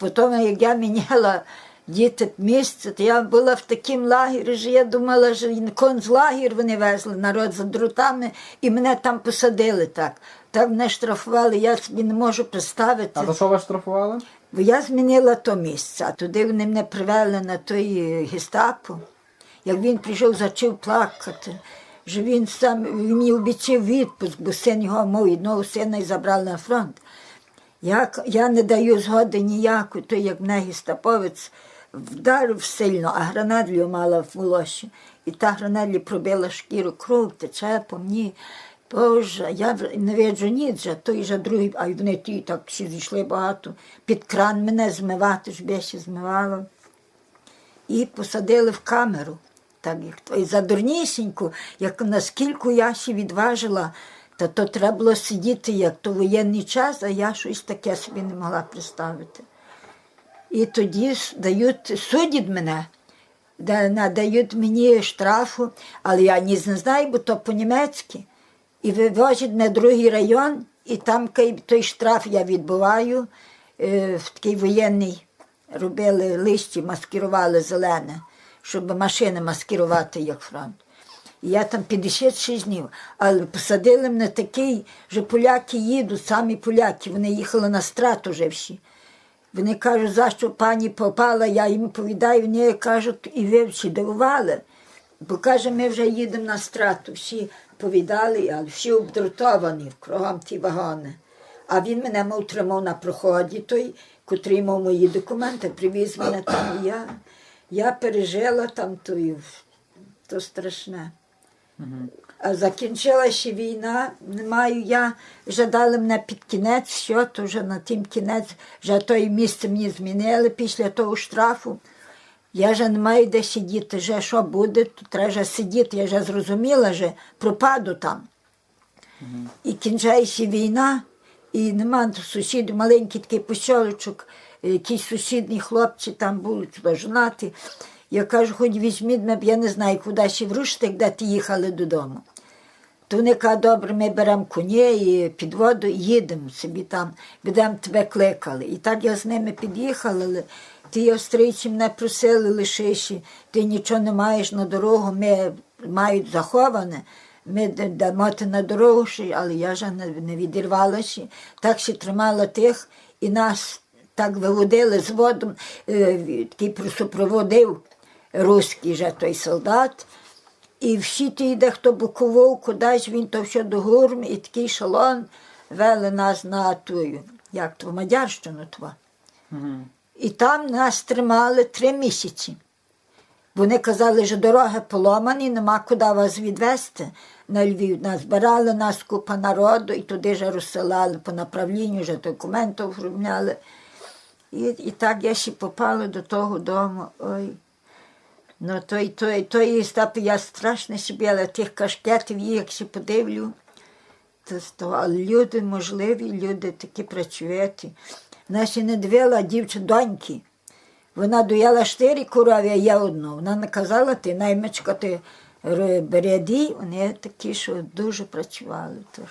потім, як я міняла діти місце, то я була в такому лагері, що я думала, що концлагер вони везли, народ за дротами, і мене там посадили так. Так мене штрафували, я собі не можу представити. А за що вас штрафували? Бо я змінила то місце, а туди вони мене привели на той е, гестапо. Як він прийшов, почав плакати, що він сам він мені обіцяв відпуск, бо син його мов одного сина і забрали на фронт. Я, я не даю згоди ніяку, то як мене гестаповець вдарив сильно, а гранадлю мала в волосі. І та гранадлі пробила шкіру, кров тече по мені. Боже, я не виджу ніч, а той же другий, а вони ті так всі зійшли багато. Під кран мене змивати, ж ще змивала. І посадили в камеру. Так як то. І за дурнісіньку, як наскільки я ще відважила, то, то треба було сидіти, як то воєнний час, а я щось таке собі не могла представити. І тоді дають, судять мене, надають мені штрафу, але я ні не знаю, бо то по-німецьки. І вивозять на другий район, і там той штраф я відбуваю е, в такий воєнний. Робили листі, маскирували зелене, щоб машини маскирувати як фронт. Я там 56 днів, але посадили мене такий, що поляки їдуть, самі поляки, вони їхали на страту вже всі. Вони кажуть, за що пані попала, я їм повідаю, вони кажуть, і ви всі дивували. Бо каже, ми вже їдемо на страту, всі повідали, але всі обдротовані кругом ті вагони. А він мене мов тримав на проході, той, котрий мав мої документи, привіз мене там. Я, я пережила там тою, то страшне. А закінчилася війна, не маю я, вже дали мене під кінець, що, то вже на тим кінець, вже той місце мені змінили після того штрафу. Я вже не маю де сидіти, вже що буде, тут треба вже сидіти, я вже зрозуміла, що пропаду там. І кінчається війна, і нема сусідів, маленький такий посілочок, якісь сусідні хлопці там були туди жонаті. Я кажу, хоч візьміть я не знаю, куди ще врушити, де ти їхали додому. То вони кажуть, добре, ми беремо коні і під воду і їдемо собі там, будемо тебе кликали. І так я з ними під'їхала, але ті австрійці мене просили лишиші, ти нічого не маєш на дорогу, ми мають заховане, ми дамо ти на дорогу, але я ж не, відірвалася. Так ще тримала тих, і нас так виводили з водом, е, такий супроводив руський же той солдат. І всі ті, де хто букував кудись, він то все до гурм, і такий шалон вели нас на тую, як то, Мадярщину тва. І там нас тримали три місяці. Вони казали, що дороги поломані, нема куди вас відвезти на Львів. Нас збирали нас купа народу і туди ж розсилали по направлінню, вже документи оформляли. І, і так я ще попала до того дому. Ой. Ну, той, той, той стап, я страшно собі, але тих кашкетів як ще подивлю, то, то люди можливі, люди такі працюють. Наші не дивила дівчина доньки. Вона доїла чотири корови, а я одну. Вона наказала, ти наймичка, ти ре- береди, вони такі, що дуже працювали. То